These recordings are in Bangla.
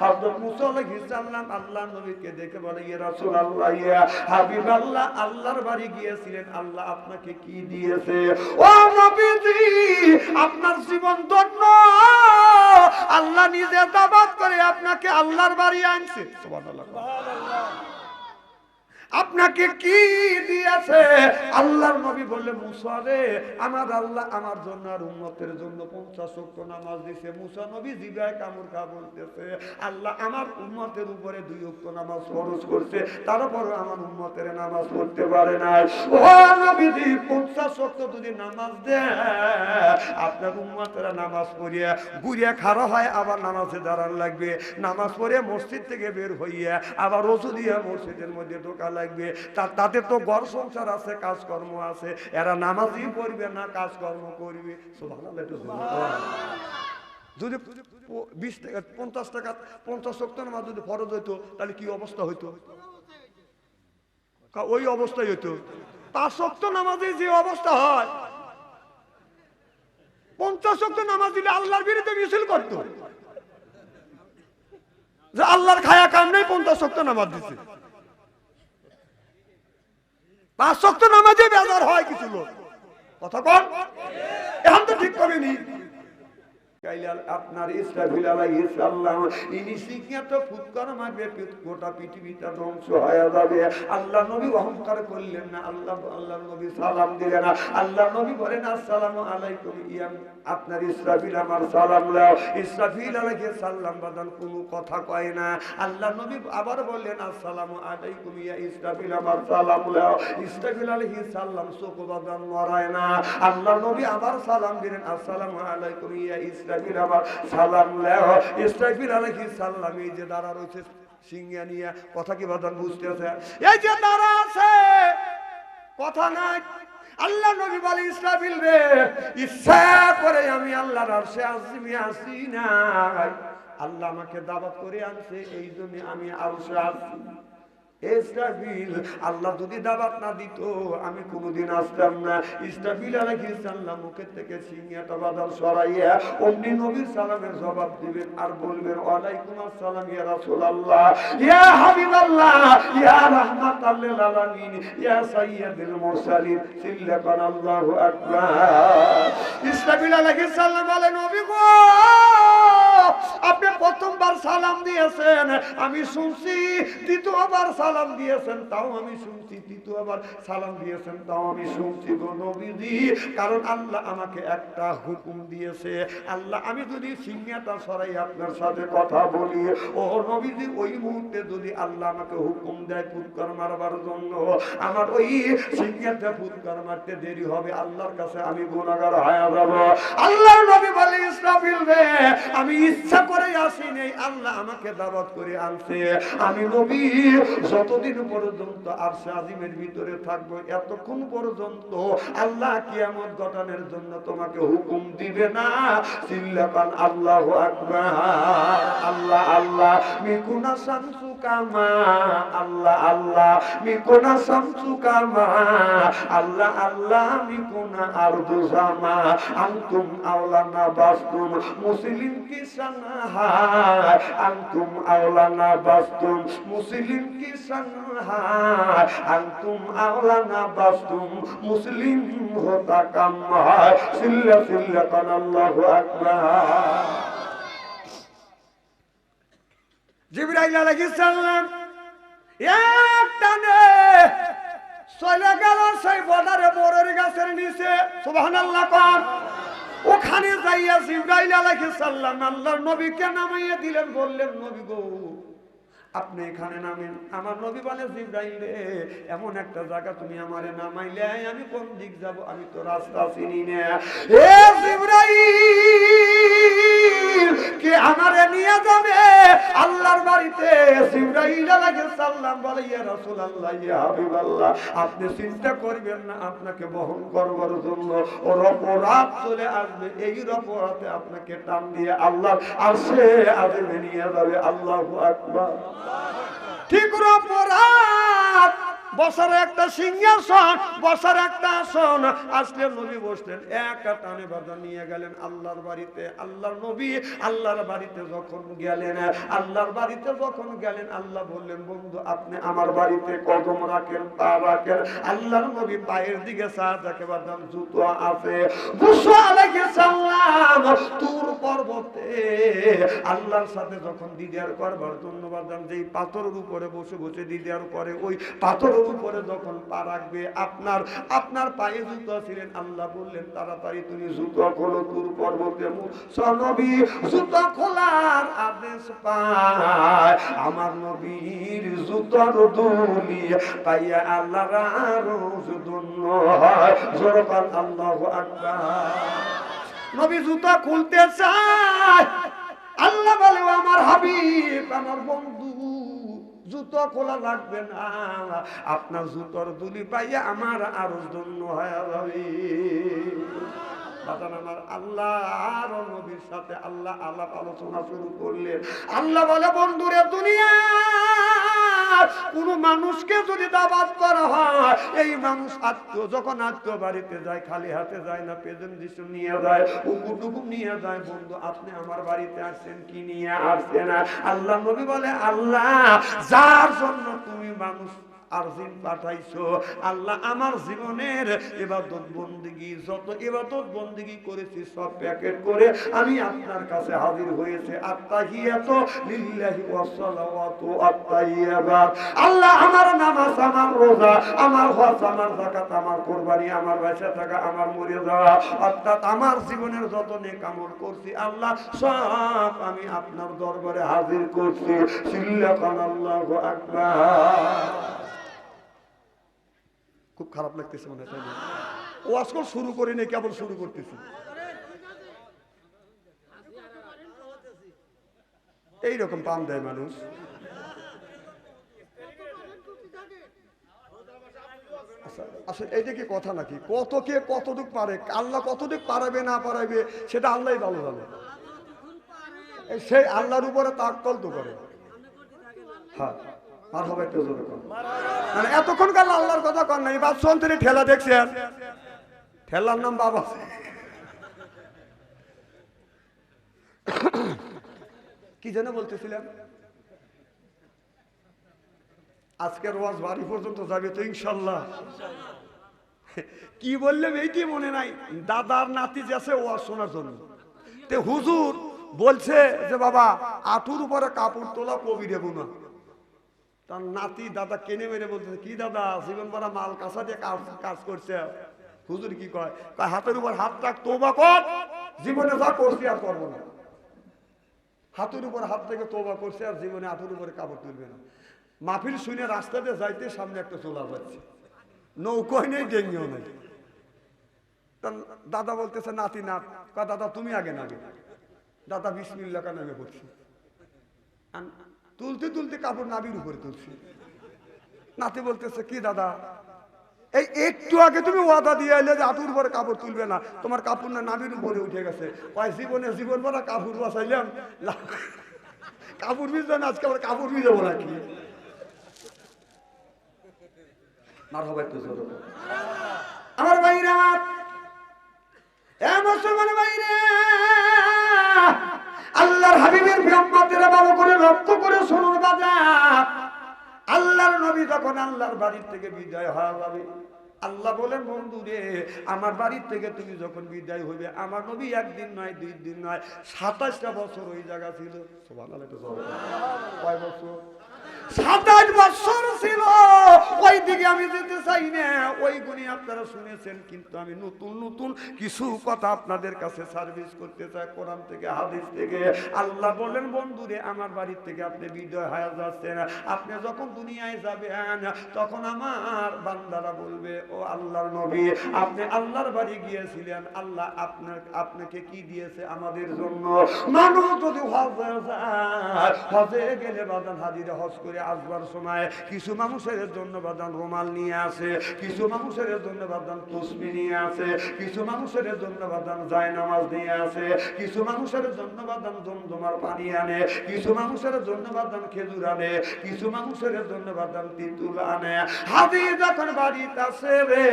হযরত আলাইহিস সালাম আল্লাহর নবীকে দেখে বলে, ইয়া রাসূলুল্লাহ, ইয়া হাবিবাল্লাহ, আল্লাহর বাড়ি গিয়েছিলেন, আল্লাহ আপনাকে কি দিয়েছে? ও নবীজি, আপনার জীবন ধন্য। আল্লাহ নিজে দাবাত করে আপনাকে আল্লাহর বাড়ি আনছে। সুবহানাল্লাহ। আপনাকে কি দিয়েছে? আল্লাহর নবী বললে, মুসা রে, আমার আল্লাহ আমার জন্য আর উম্মতের জন্য পঞ্চাশ ওয়াক্ত নামাজ দিছে। মুসা নবী জিবায় কামড় খা বলতেছে, আল্লাহ আমার উম্মতের উপরে দুই ওয়াক্ত নামাজ ফরজ করছে তারপরে আমার উম্মতের নামাজ পড়তে পারে না ও নবীজি, পঞ্চাশ ওয়াক্ত যদি নামাজ দেয়, আপনার উম্মতেরা নামাজ পড়িয়া ঘুরিয়া খাড়া হয়, আবার নামাজে দাঁড়ান লাগবে। নামাজ পড়ে মসজিদ থেকে বের হইয়া আবার রসু দিয়া মসজিদের মধ্যে ঢোকা লাগবে। তা- তাদের তো ঘর সংসার আছে, কাজকর্ম আছে। এরা নামাজই পড়বে না, কাজকর্ম করবে। যদি বিশ টাকা, পঞ্চাশ টাকা, পঞ্চাশ নামাজ যদি ফরজ হইতো, তাহলে কি অবস্থা হইতো? ওই হইতো। নামাজে যে অবস্থা হয়। পঞ্চাশ সপ্তাহ নামাজ দিলে আল্লাহর বিরুদ্ধে মিছিল করতো। যে আল্লাহর খায়া কাম নেই পঞ্চাশ সপ্তাহ নামাজ দিছে। পাঁচ শক্ত নামাজে বেজার হয় কিছু লোক। কথা কন। এখন তো ঠিক করেনি তো ফুৎকার গোটা ধ্বংস আল্লাহ নবী করলেন না, আল্লাহ সালাম না। আল্লাহ নবী বলেন, আসসালাম আলাইকুম ইয়াম আপনার ইসরাফিল আমার সালাম লাও ইসরাফিল আলাইহিস সালাম বাদান কোনো কথা কয় না। আল্লাহ নবী আবার বললেন, আসসালামু আলাইকুম ইয়া ইসরাফিল আমার সালাম লাও ইসরাফিল আলাইহিস সালাম চোখ বাদান নড়ায় না। আল্লাহ নবী আবার সালাম দিলেন, আসসালামু আলাইকুম ইয়া ইসরাফিল আমার সালাম লাও ইসরাফিল আলাইহিস সালাম, এই যে দাঁড়া রয়েছে সিংহা নিয়ে, কথা কি বাদান বুঝতেছে? এই যে দাঁড়া আছে, কথা নাই। আল্লাহ নবী বলে, ইসরাফিল রে, ইচ্ছা করে আমি আল্লাহর আরশে আসিমি আসি না আল্লাহ আমাকে দাওয়াত করে আনছে, এই জন্য আমি আরশে আসি। আল্লাহ যদি দাওয়াত না দিত, আমি কোনোদিন আসতাম না। ইসরাফিল আলাইহিস মুখের থেকে সিংহাটা বাদল সরাইয়া অমনি নবীর সালামের জবাব দিবেন আর বলবেন, ওয়ালাইকুম আসসালাম ইয়া রাসূলুল্লাহ, ইয়া হাবিবাল্লাহ, ইয়া রাহমাতাল আলামিন, ইয়া সাইয়্যিদুল মুরসালিন, সিল্লাকান আল্লাহু আকবার। ইসরাফিল আলাইহিস বলেন নবী গো! আপনি প্রথমবার সালাম দিয়েছেন, আমি শুনছি, দ্বিতীয়বার সালাম দিয়েছেন, তাও আমি শুনছি, তৃতীয়বার সালাম দিয়েছেন, তাও আমি শুনছি গো নবীজি, কারণ আল্লাহ আমাকে একটা হুকুম দিয়েছে। আল্লাহ, আমি যদি সিংহাটা সরাই আপনার সাথে কথা বলি, ও নবীজি, ওই মুহূর্তে যদি আল্লাহ আমাকে হুকুম দেয় ফুৎকার মারবার জন্য, আমার ওই সিংহাটা ফুৎকার মারতে দেরি হবে, আল্লাহর কাছে আমি গুণাগার হয়ে যাব। আল্লাহ নবী বলে, ইসরাফিল রে, আমি ইচ্ছা করে আসি নেই আল্লাহ আমাকে দাওয়াত করে আনছে। আমি নবী, যতদিন পর্যন্ত আরশে আজিমের ভিতরে থাকব, এতক্ষণ পর্যন্ত আল্লাহ কিয়ামত ঘটানোর জন্য তোমাকে হুকুম দিবে না। চিল্লাপান আল্লাহ আকবার। আল্লাহ আল্লাহ, মিকুনা শামসু আল্লাহ আল্লাহ কামা আল্লাহ আল্লাহ আওলানা মুসলিম কি আনতুম আওলানা বাস্তুম মুসলিম কি আনতুম আওলানা মুসলিম হোতা কাম সিল্লা সিল্লা কান আল্লাহু আকবার। জিবরাইল আলাইহিস সালাম এক টানে চলে গেল সেই বদারে বরের গাছের নিচে, সুবহানাল্লাহ কোন। ওখানে যাইয়া জিবরাইল আলাইহিস সালাম আল্লাহর নবীকে নামাইয়া দিলেন, বললেন, নবী গো আপনি এখানে নামেন। আমার নবী বলে রে, এমন একটা জায়গা তুমি আমারে নামাইলে, আমি কোন দিক যাব? আমি তো রাস্তা চিনি না। কে আমারে নিয়ে যাবে? আল্লাহর বাড়িতে বলে, ইয়া রাসূলুল্লাহ, ইয়া হাবিবাল্লাহ, আপনি চিন্তা করবেন না, আপনাকে বহন করবার জন্য অপরাধ চলে আসবে। এই অপরাধে আপনাকে টান দিয়ে আল্লাহ আসে আজমে নিয়ে যাবে। আল্লাহু আকবার। ঠিক অপরাধ বসার একটা সিংহাসন বসার একটা আসন। আসলে নবী বসলেন, এক টানে বাধা নিয়ে গেলেন আল্লাহর বাড়িতে। আল্লাহর নবী আল্লাহর বাড়িতে যখন গেলেন, আল্লাহর বাড়িতে যখন গেলেন, আল্লাহ বললেন, বন্ধু, আপনি আমার বাড়িতে কদম রাখেন, পা রাখেন। আল্লাহর নবী পায়ের দিকে দেখে বাদাম জুতো আছে। পর্বতে আল্লাহর সাথে যখন দিদার করবার জন্য বাদাম যেই পাথরের উপরে বসে বসে দিদার করে, ওই পাথরের উপরে যখন পা রাখবে, আপনার আপনার পায়ে জুতো ছিলেন, আল্লাহ বললেন, তাড়াতাড়ি তুমি জুতো খোলো তুর পর্বতে জুতো খোলার আদেশ পায়। আমার নবীর জুতোর পাইয়া আল্লাহু নবী জুতো খুলতে চায়। আল্লাহ বলে আমার হাবিব, আমার বন্ধু জুতো খোলা লাগবে না। আপনার জুতোর দুলি পাইয়া আমার আরও ধন্য হয়। মানুষকে যদি দাবাত করা হয়, এই মানুষ আত্মীয়, যখন আত্মীয় বাড়িতে যায়, খালি হাতে যায় না প্রেজেন্ট দৃশ্য নিয়ে যায় উকুটুকু নিয়ে যায়, বন্ধু, আপনি আমার বাড়িতে আসছেন কি নিয়ে আসছেন? আল্লাহ নবী বলে, আল্লাহ, যার জন্য তুমি মানুষ পাঠাইছো। আল্লাহ আমার জীবনের এবাদত বন্দিগি, যত এবাদত বন্দিগি করেছি, সব প্যাকেট করে আমি আপনার কাছে হাজির হয়েছে। লিল্লাহি আল্লাহ আমার নামাজ, আমার রোজা, আমার হজ, আমার যাকাত, আমার কুরবানি, আমার থাকা, আমার মরে যাওয়া, অর্থাৎ আমার জীবনের যত নেক আমল করছি, আল্লাহ সব আমি আপনার দরবারে হাজির করছি। সিল্লাকান আল্লাহু আকবার। খুব খারাপ লাগতেছে মনে হয়? ও আজকাল শুরু করি নাই কেবল শুরু করতেছি। এইরকম পাম দেয় মানুষ। আচ্ছা, আসলে এইটা কি কথা নাকি? কত কে কতটুক পারে আল্লাহ কতটুক পারাবে না পারাবে সেটা আল্লাহই ভালো জানে। সেই আল্লাহর উপরে তাকল তো করে। হ্যাঁ। আর হবে একটু জোরে। মানে এতক্ষণ কাল আল্লাহর কথা কর নাই ঠেলা দেখছেন। ঠেলার নাম বাবা কি যেন বলতেছিলেন? আজকের ওয়াজ বাড়ি পর্যন্ত যাবে তো ইনশাল্লাহ। কি বললে এইটি মনে নাই? দাদার নাতি যাচ্ছে ওয়াজ শোনার জন্য। তে হুজুর বলছে যে, বাবা, আঠুর উপরে কাপড় তোলা কবিরে গুনা তার নাতি দাদা কেনে মেরে বলতেছে, কি দাদা জীবন ভরা মাল কাঁচা দিয়ে কাজ কাজ করছে? হুজুর কি কয়? হাতের উপর হাত রাখ তোবা কর, জীবনে যা করছি আর করব না। হাতের উপর হাত থেকে তোবা করছে আর জীবনে হাতের উপরে কাপড় তুলবে না। মাহফিল শুনে রাস্তাতে যাইতে সামনে একটা চোলা যাচ্ছে। নৌকোয় নেই, ডেঙ্গিও নেই। দাদা বলতেছে, নাতি না কয়, দাদা, তুমি আগে নাগে। দাদা বিসমিল্লা নামে পড়ছি তুলতে তুলতে কাপড় নাবির উপরে তুলছি। নাতি বলতেছে, কি দাদা, এই একটু আগে তুমি ওয়াদা দিয়ে এলে যে আটুর উপরে কাপড় তুলবে না, তোমার কাপড় না নাবির উপরে উঠে গেছে। কয়, জীবনে জীবন ভরা কাপড় বাসাইলাম কাপড় ভিজবে না, আজকে আবার কাপড় ভিজাবো নাকি। আমার ভাইরা, এ মুসলমান ভাইরা আল্লাহর হাবিবের ব্রহ্মাদের ভালো করে লক্ষ্য করে শুনুন বাজার আল্লাহর নবী যখন আল্লাহর বাড়ির থেকে বিদায় হওয়া যাবে আল্লাহ বলেন বন্ধু রে আমার বাড়ির থেকে তুমি যখন বিদায় হইবে, আমার নবী একদিন নয়, দুই দিন নয়, সাতাশটা বছর ওই জায়গা ছিল। বলো। কয় বছর? সাতাশ বছর ছিল। ওই দিকে আমি যেতে চাই না। ওই গুণী আপনারা শুনেছেন, কিন্তু আমি নতুন নতুন কিছু কথা আপনাদের কাছে সার্ভিস করতে চাই, কোরআন থেকে, হাদিস থেকে। আল্লাহ বলেন, বন্ধুরে, আমার বাড়ির থেকে আপনি বিদয় যাচ্ছেন। আপনি যখন দুনিয়ায় যাবেন, তখন আমার বান্দারা বলবে, ও আল্লাহর নবী, আপনি আল্লাহর বাড়ি গিয়েছিলেন। আল্লাহ আপনার আপনাকে কি দিয়েছে আমাদের জন্য? মানুষ যদি হজে হজে গেলে বাদান হজ করে আসবার সময় কিছু মানুষের জন্য বাদান রুমাল নিয়ে আসে, কিছু মানুষের জন্য বাদান নিয়ে আসে, কিছু মানুষের জন্য বাদান নামাজ নিয়ে আসে, কিছু মানুষের জন্য বাদান জমজমার পানি আনে, কিছু মানুষের জন্য বাদান খেজুর আনে, কিছু মানুষের জন্য বাদান তিতুল আনে। হাদি যখন বাড়িতে আসে রে,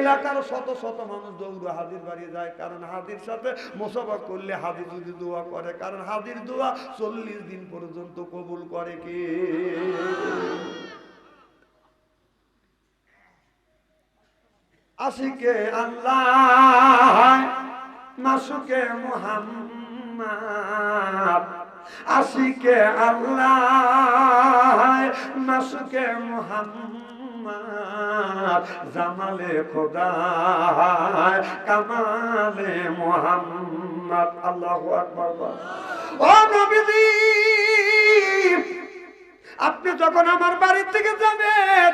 এলাকার শত শত মানুষ দৌড় হাদির বাড়ি যায়, কারণ হাদির সাথে মোসাফা করলে হাদি যদি দোয়া করে, কারণ হাদির দোয়া চল্লিশ দিন পর্যন্ত কবুল করে কে? আশিকে আল্লাহ মাসুকে মুহাম্মদ। আশিকে আল্লাহ মাসুকে মুহাম্মদ। জামালে খোদা কামালে মুহাম্মদ। আল্লাহু আকবার। ও নবীজি, আপনি যখন আমার বাড়ির থেকে যাবেন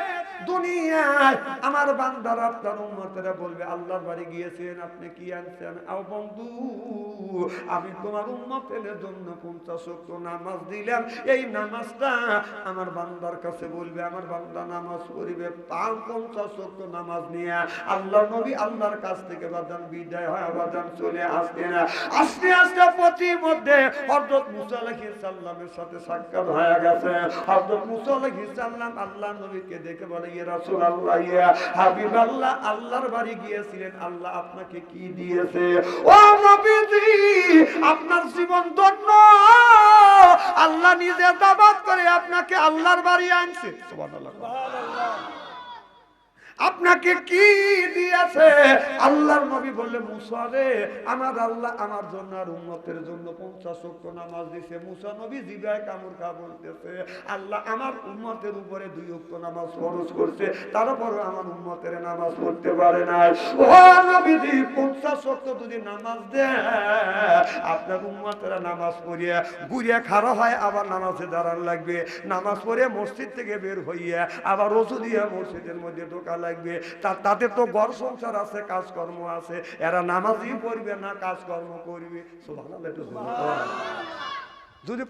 দুনিয়ায় আমার বান্দার আপনার বলবে, আল্লাহর বাড়ি গিয়েছেন, আপনি কি আনছেন? আও বন্ধু, আমি তোমার জন্য পঞ্চাশ নামাজ দিলাম। এই নামাজটা আমার বান্দার কাছে বলবে, আমার বান্দা নামাজ পাঁচ পঞ্চাশ নামাজ নিয়ে আল্লাহ নবী আল্লাহর কাছ থেকে বাদান বিদায় হয় বাদান চলে আসবে না। আস্তে আস্তে প্রতি মধ্যে হযরত মুসা আলাইহিস সালামের সাথে সাক্ষাৎ হয়ে গেছে। হযরত মুসা আলাইহিস সালাম আল্লাহ নবীকে দেখে বলে রাসূলুল্লাহ আল্লাহর বাড়ি গিয়েছিলেন, আল্লাহ আপনাকে কি দিয়েছে? আপনার জীবন ধন্য। আল্লাহ নিজে করে আপনাকে আল্লাহর বাড়ি আনছে। আপনাকে কি দিয়েছে? আল্লাহর নবী বললে, মুসা রে, আমার আল্লাহ আমার জন্য আর উম্মতের জন্য পঞ্চাশ ওয়াক্ত নামাজ দিছে। মুসা নবী জিবায় কামড় খা বলতেছে, আল্লাহ আমার উম্মতের উপরে দুই ওয়াক্ত নামাজ ফরজ করছে তারপরে আমার উম্মতের নামাজ পড়তে পারে না ও নবীজি, পঞ্চাশ ওয়াক্ত যদি নামাজ দেয়, আপনার উম্মতেরা নামাজ পড়িয়া ঘুরিয়া খাড়া হয়, আবার নামাজে দাঁড়ান লাগবে। নামাজ পড়ে মসজিদ থেকে বের হইয়া আবার রসু দিয়ে মসজিদের মধ্যে ঢোকা লাগবে। তা তাদের তো ঘর সংসার আছে, কাজকর্ম আছে। এরা নামাজই পড়বে না, কাজকর্ম করবে। যদি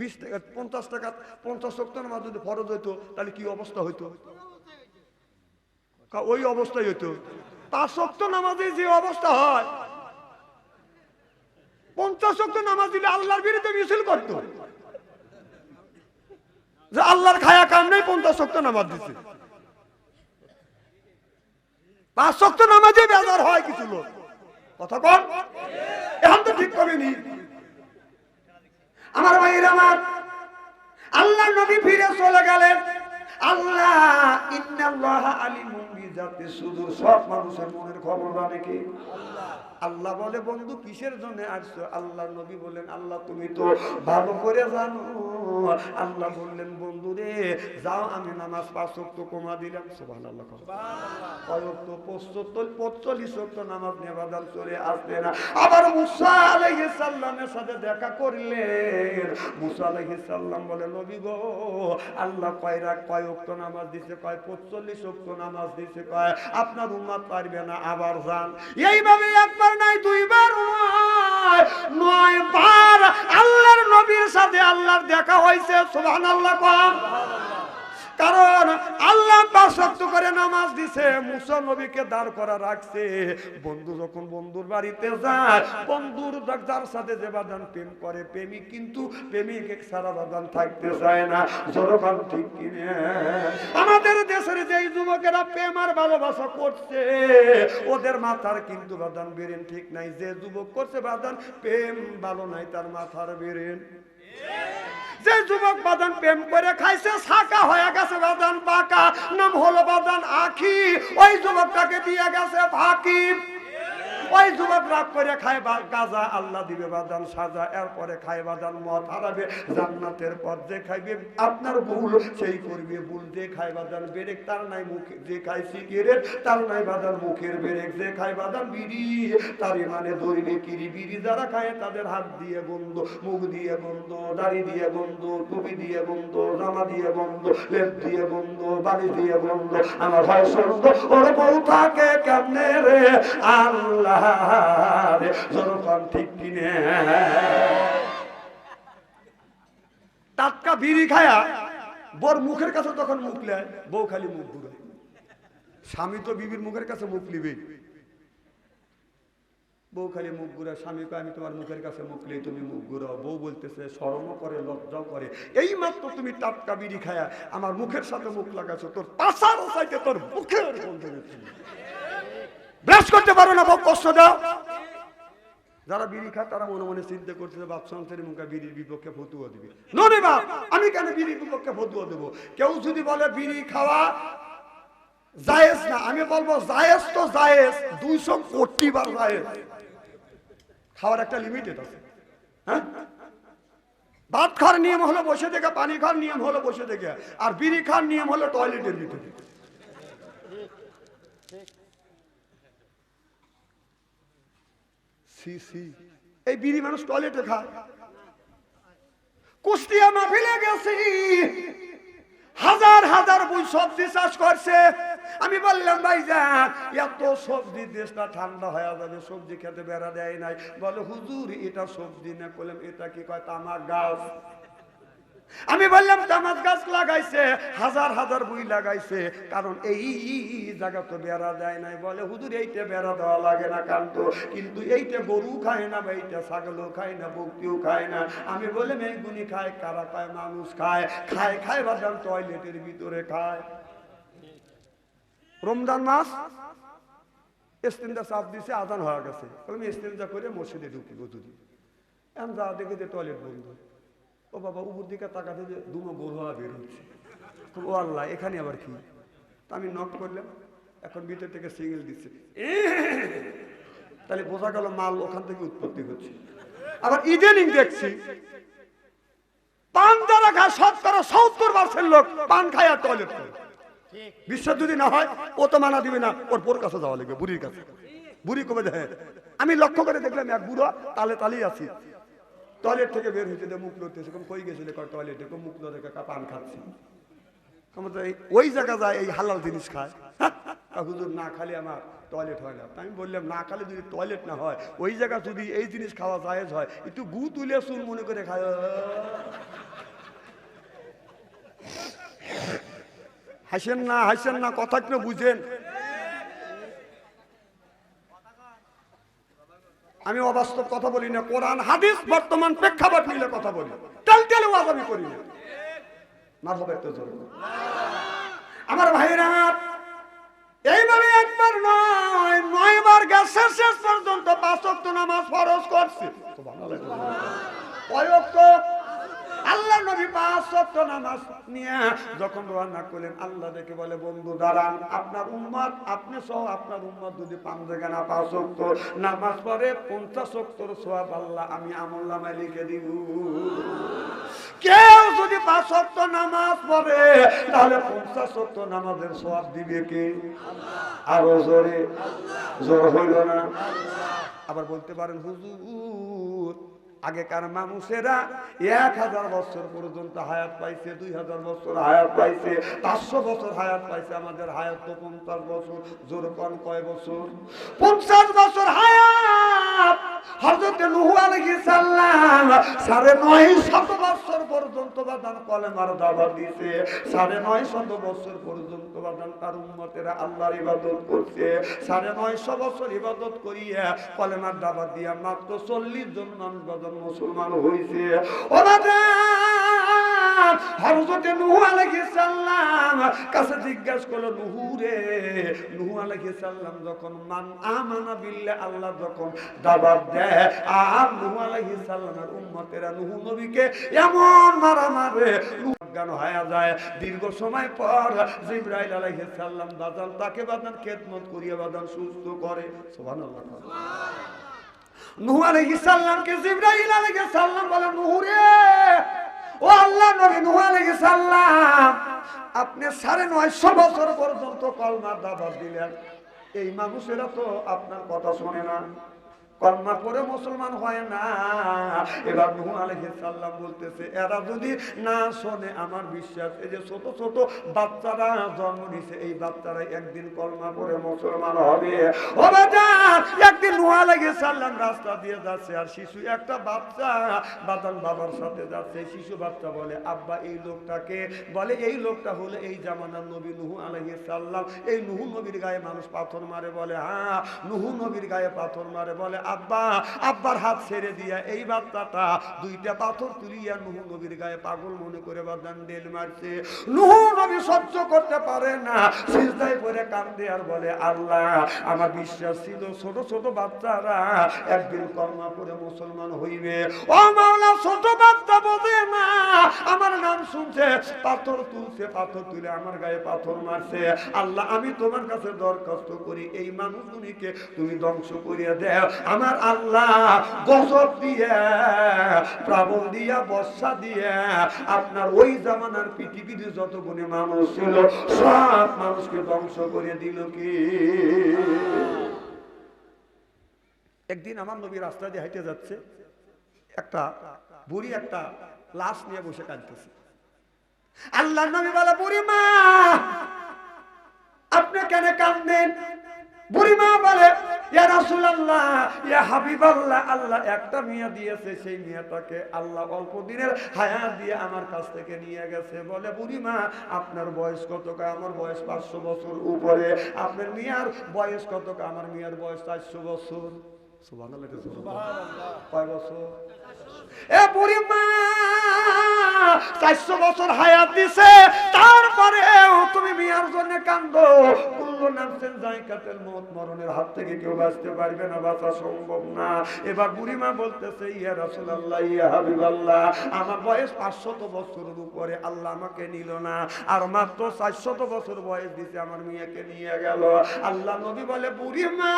বিশ টাকা, পঞ্চাশ টাকা, পঞ্চাশ সপ্তাহ নামাজ যদি ফরজ হইতো, তাহলে কি অবস্থা হইতো? ওই অবস্থায় হইতো। পাঁচ শক্ত নামাজে যে অবস্থা হয়, পঞ্চাশ শক্ত নামাজ দিলে আল্লাহর বিরুদ্ধে মিছিল করতো। যে আল্লাহর খায়া কাম নেই পঞ্চাশ শক্ত নামাজ দিচ্ছে পাঁচ শক্ত নামাজে বেজার হয় কিছু লোক। কথা কন। এখন তো ঠিক করেনি। আমার ভাইয়ের আমার আল্লাহ নবী ফিরে চলে গেলেন। আল্লাহ ইন্নাল্লাহ আলিমুম বিজাতি সুদূর সব মানুষের মনের খবর জানে কি? আল্লাহ। বলে বন্ধু কিসের জন্য আসছো? আল্লাহ নবী বলেন আল্লাহ তুমি তো ভালো করে জানো। আল্লাহ বললেন বন্ধু রে যাও আমি নামাজ পাঁচ ওয়াক্ত কমা দিলাম। সুবহানাল্লাহ কয়ক্ত পঁচাত্তর পঁচল্লিশ ওয়াক্ত নামাজ নেবাদান চলে আসবে না। আবার মুসা আলাইহিস সালামের সাথে দেখা করলেন। মুসা আলাইহিস সালাম বলে নবী গো আল্লাহ কয়রা কয় ওয়াক্ত নামাজ দিছে কয়, পঁচল্লিশ ওয়াক্ত নামাজ দিছে কয়, আপনার উম্মাদ পারবে না, আবার যান। এইভাবে একবার নাই দুইবার নয় বার আল্লাহর নবীর সাথে আল্লাহর দেখা হয়েছে, সুবহানাল্লাহ কম। কারণ আল্লাহ বাসক্ত করে নামাজ দিছে, মুসা নবীকে দাঁড় করা রাখছে। বন্ধু যখন বন্ধুর বাড়িতে যায়, বন্ধুর যার সাথে যে বাদান প্রেম করে, প্রেমিক কিন্তু প্রেমিক সারা বাদান থাকতে চায় না, জনগণ ঠিক কিনে। আমাদের দেশের যে যুবকেরা প্রেম আর ভালোবাসা করছে, ওদের মাথার কিন্তু বাদান বেরেন ঠিক নাই। যে যুবক করছে বাদান প্রেম ভালো নাই, তার মাথার বেরেন। যে যুবক বাদান প্রেম করে খাইছে শাকা হয়ে গেছে বাদান পাকা। নাম হলো বাদান আখি। ওই যুবকটাকে দিয়ে গেছে ফাঁকি। ওই যুবক রাগ করে খায় গাজা আল্লাহ দিবে বাদান সাজা, এরপরে খায় বাদান মদ হারাবে, জান্নাতের পর যে খাইবে, আপনার ভুল, সেই করবে, ভুল যে খায় বাদান বেরেক, তার নাই মুখে, যে খায় সিগারেট তার নাই বাদান মুখের বেরেক, যে খায় বাদান বিড়ি, তার মানে দৈনিক কিরি বিড়ি যারা খায়, তাদের হাত দিয়ে বন্ধ মুখ দিয়ে বন্ধ দাড়ি দিয়ে বন্ধ টুপি দিয়ে বন্ধ জামা দিয়ে বন্ধ লেপ দিয়ে বন্ধ বাড়ি দিয়ে বন্ধ আমার ভাই সন্দ ওর বউ থাকে কেমনে রে? আল্লাহ কিনে টাটকা বিড়ি খায়া বোর মুখের কাছে তখন মুখ নেয় বউ খালি মুখ ঘুরে স্বামী তো বিবির মুখের কাছে মুখ নিবে বউ খালি মুখ ঘুরে স্বামীকে আমি তোমার মুখের কাছে মুখ নিয়ে তুমি মুখ ঘুরো বউ বলতেছে শরমও করে লজ্জাও করে এই মাত্র তুমি টাটকা বিড়ি খায়া আমার মুখের সাথে মুখ লাগাছো তোর পাশার সাইতে তোর মুখের গন্ধ। ব্রাশ করতে পারো না কষ্ট দাও। যারা বিড়ি খায়, তারা মনে মনে চিন্তা করছে বাপ সংসারের মুখে বিড়ির বিপক্ষে ফতুয়া দিবে। নরে বাপ, আমি কেন বিড়ির বিপক্ষে ফতুয়া দেবো? কেউ যদি বলে বিড়ি খাওয়া জায়েজ না, আমি বলব জায়েজ তো জায়েজ, দুইশো কোটি বার জায়েজ। খাওয়ার একটা লিমিটেড আছে। হ্যাঁ? ভাত খাওয়ার নিয়ম হলো বসে থেকে, পানি খাওয়ার নিয়ম হলো বসে থেকে, আর বিড়ি খাওয়ার নিয়ম হলো টয়লেটের ভিতরে। এই বিড়ি মানুষ টয়লেটে খায়। কুষ্টিয়া মাফিলে গেছি। হাজার হাজার বই সবজি চাষ করছে। আমি বললাম, ভাই যান এত সবজি দেশটা ঠান্ডা হয়ে যাবে, সবজি খেতে বেড়া দেয় নাই। বলে, হুজুর, এটা সবজি না? করলাম এটা কি কয়, তামাক গাছ? আমি বললাম তামাক গাছ লাগাইছে, হাজার হাজার বই লাগাইছে। কারণ এই জায়গা তো বেড়া দেয় নাই বলে। হুজুর, এইটা বেড়া দেওয়া লাগে না কান্ত কিন্তু এইটা গরু খায় না, বা এইটা ছাগলও খায় না বক্তিও খায় না। আমি বললাম এইগুলি খায়, কারা খায় মানুষ খায়। খায় খায় বাদাম টয়লেটের ভিতরে খায়। রমজান মাস, ইস্তেঞ্জা চাপ দিছে আদান হয়ে গেছে। আমি ইস্তেঞ্জা করে মসজিদে ঢুকি গধুরি এখন যা দেখি যে টয়লেট বন্ধ। ও বাবা, উপর দিকে তাকাতে যে দুমো হওয়া বের হচ্ছে ও আল্লাহ, এখানে আবার কি? তা আমি নক করলাম, এখন ভিতর থেকে সিঙ্গেল দিচ্ছে। তাহলে বোঝা গেল মাল ওখান থেকে উৎপত্তি হচ্ছে। আবার ইদানিং দেখছি, পান যারা খায় শতকরা সত্তর পার্সেন্ট লোক পান খায় আর টয়লেট করে। বিশ্বাস যদি না হয়, ও তো মানা দিবে না, ওর বোর কাছে যাওয়া লাগবে, বুড়ির কাছে। বুড়ি কবে যায়? আমি লক্ষ্য করে দেখলাম, এক বুড়ো তালে তালেই আছি। টয়লেট থেকে বের হয়েছে মুখ লড়তেছে কোন কই গেছিল টয়লেটে? কোন মুখ লড়ে কাকা পান খাচ্ছি। ওই জায়গা যায়, এই হালাল জিনিস খায়? হুজুর, না খালি আমার টয়লেট হয় না। আমি বললাম, না খালি যদি টয়লেট না হয়, ওই জায়গা যদি এই জিনিস খাওয়া জায়েজ হয়, একটু গু তুলে চুল মনে করে খায়। হাসেন না হাসেন না, কথা একটু বুঝেন। আমি অবাস্তব কথা বলি না, কোরআন, হাদিস, বর্তমান প্রেক্ষাপট মিলে কথা বলি। টালটালে ওয়াজ আমি করি না। না হবে তো জোরে। আমার ভাইরা, এইভাবে একবার নয়, নয়বার গেছে, শেষ পর্যন্ত পাঁচ নামাজ ফরজ করছে। ওয়াক্ত? আল্লাহ নবী পাঁচ ওয়াক্ত নামাজ নিয়ে যখন রান্না করলেন, আল্লাহ দেখে বলে, বন্ধু, দাঁড়ান, আপনার উম্মত, আপনি সহ আপনার উম্মত যদি পান জায়গা না, পাঁচ ওয়াক্ত নামাজ পড়ে, পঞ্চাশ ওয়াক্তর সোয়াব আল্লাহ, আমি আমল নামায় লিখে দিব। কেউ যদি পাঁচ ওয়াক্ত নামাজ পড়ে, তাহলে পঞ্চাশ ওয়াক্ত নামাজের সোয়াব দিবে কে? আরও জোরে, জোর হইল না? আবার বলতে পারেন, হুজুর আগেকার মানুষেরা এক হাজার বছর পর্যন্ত হায়াত পাইছে, দুই হাজার বছর হায়াত পাইছে, পাঁচশো বছর হায়াত পাইছে, আমাদের হায়াত তো পঞ্চাশ বছর, জোর কয় বছর? পঞ্চাশ বছর হায়াত! হজরতে নূহ আলাইহিস সালাম বছর পর্যন্ত বাদান কলেমার দাবা দিয়েছে সাড়ে নয় শত বছর পর্যন্ত বাদান তার আল্লাহর ইবাদত করছে। সাড়ে নয়শো বছর ইবাদত করিয়া কলেমার দাবা দিয়া মাত্র চল্লিশ জন মানুষ মুসলমান হয়েছে ও হযরতে নূহ আলাইহিস সালাম কাছে জিজ্ঞাসা করল নূহু রে নূহ আলাইহিস সালাম যখন মান আমানা বিল্লাহ আল্লাহ যখন দাবাত দেয় আর নূহ আলাইহিস সালামের উম্মতেরা নূহ নবীকে এমন মারা মারে অজ্ঞান হয়ে যায়। দীর্ঘ সময় পর জিব্রাইল আলাইহিস সালাম তাকে বাদান খেদমত করিয়া বাদান সুস্থ করে। সুবহানাল্লাহ। নূহ আলাইহিস সালামকে জিব্রাইল আলাইহিস সালাম বলে নূহ রে ও আল্লাহ, নবী নূহ আলাইহিস সালাম, আপনি সাড়ে নয়শো বছর পর্যন্ত কলমার দাওয়াত দিলেন। এই মানুষেরা তো আপনার কথা শুনে না। কলমা পরে মুসলমান হয় না। এবার নুহ আলাইহিস সালাম বলতেছে, এরা যদি না শোনে আমার বিশ্বাস, এই যে ছোট ছোট বাচ্চারা জন্ম নিছে, এই বাচ্চারা একদিন কলমা পরে মুসলমান হবে। একদিন নুহ আলাইহিস সালাম রাস্তা দিয়ে যাচ্ছে, আর শিশু একটা বাচ্চা বাদান বাবার সাথে যাচ্ছে। শিশু বাচ্চা বলে, আব্বা, এই লোকটাকে বলে, এই লোকটা হলো এই জামানার নবী নুহু আলাইহিস সালাম। এই নুহু নবীর গায়ে মানুষ পাথর মারে বলে হ্যাঁ। নুহু নবীর গায়ে পাথর মারে বলে আব্বা, আব্বার হাত ছেড়ে দিয়া এই বাচ্চাটা দুইটা পাথর তুলিয়া নুহু নবীর গায়ে পাগল মনে করে বাদান ডেল মারছে। নুহু নবী সহ্য করতে পারে না, সিজদায় পরে কান্দে আর বলে, আল্লাহ, আমার বিশ্বাস ছিল ছোট ছোট বাচ্চারা একদিন কর্মা করে মুসলমান হইবে। ও মাওলা, ছোট বাচ্চা বোঝে না, আমার নাম শুনছে, পাথর তুলছে, পাথর তুলে আমার গায়ে পাথর মারছে। আল্লাহ, আমি তোমার কাছে দরখাস্ত করি, এই মানুষগুলিকে তুমি ধ্বংস করিয়া দেও। আমার আল্লাহ গজব দিয়ে প্রাবল দিয়া, বর্ষা দিয়ে, আপনার ওই জামানার পৃথিবীতে যত গুণে মানুষ ছিল, সব মানুষকে ধ্বংস করে দিল কি? একদিন আমার নবী রাস্তা দিয়ে হাইটে যাচ্ছে, একটা বুড়ি একটা লাশ নিয়ে বসে কাঁদতেছে। আল্লাহ নবী বলে, বুড়ি মা, আপনি কেন কান্দেন বুড়ি মা বলে ইয়া রাসূলুল্লাহ ইয়া হাবিবাল্লাহ আল্লাহ একটা মিয়া দিয়েছে সেই মিয়াটাকে আল্লাহ অল্প দিনের হায়াত দিয়ে আমার কাছ থেকে নিয়ে গেছে। বলে বুড়ি মা আপনার বয়স কত আমার বয়স পাঁচশো বছর উপরে। আপনার মিয়ার বয়স কত আমার মিয়ার বয়স চারশো বছর। কয় বছর? এ বুড়ি মা চারশো বছর হায়াত দিছে তারপরে তুমি মিয়ার জন্য কান্দো। আমার বয়স 500 বছরের উপরে, আল্লাহ আমাকে নিল না। আর মাত্র 400 বছর বয়স দিছে আমার মেয়েকে নিয়ে গেল। আল্লাহ বলে, বুড়িমা,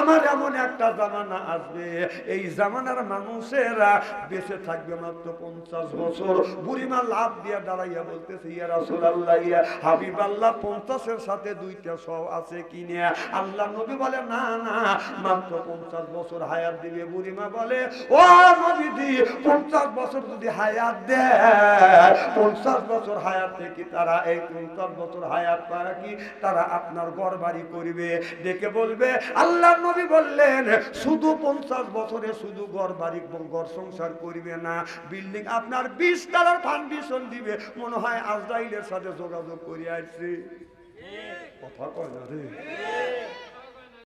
আমার এমন একটা জামানা আসবে। এই জামানার মানুষেরা বেঁচে থাকবে মাত্র পঞ্চাশ বছর। বুড়িমা লাভ দিয়ে দাঁড়াইয়া বলতেছে, ইয়া রাসূলুল্লাহ, ইয়া হাবিবাল্লাহ, পঞ্চাশের সাথে দুইটা সহ আছে কিনে আল্লাহ নবী বলে, না না, মাত্র পঞ্চাশ বছর হায়াত দিবে। বুড়িমা বলে, ও নবীজি, পঞ্চাশ বছর যদি হায়াত দেয়, পঞ্চাশ বছর হায়াত থেকে তারা? এই পঞ্চাশ বছর হায়াত পায় কি? তারা আপনার ঘর বাড়ি করবে। দেখে বলবে, আল্লাহ নবী বললেন, শুধু পঞ্চাশ বছরে শুধু ঘর বাড়ি ঘর সংসার করবে না। বিল্ডিং আপনার বিশ তালার ফাউন্ডেশন দিবে। মনে হয় আজরাইলের সাথে যোগাযোগ করে আসছে। 바꿔야 돼.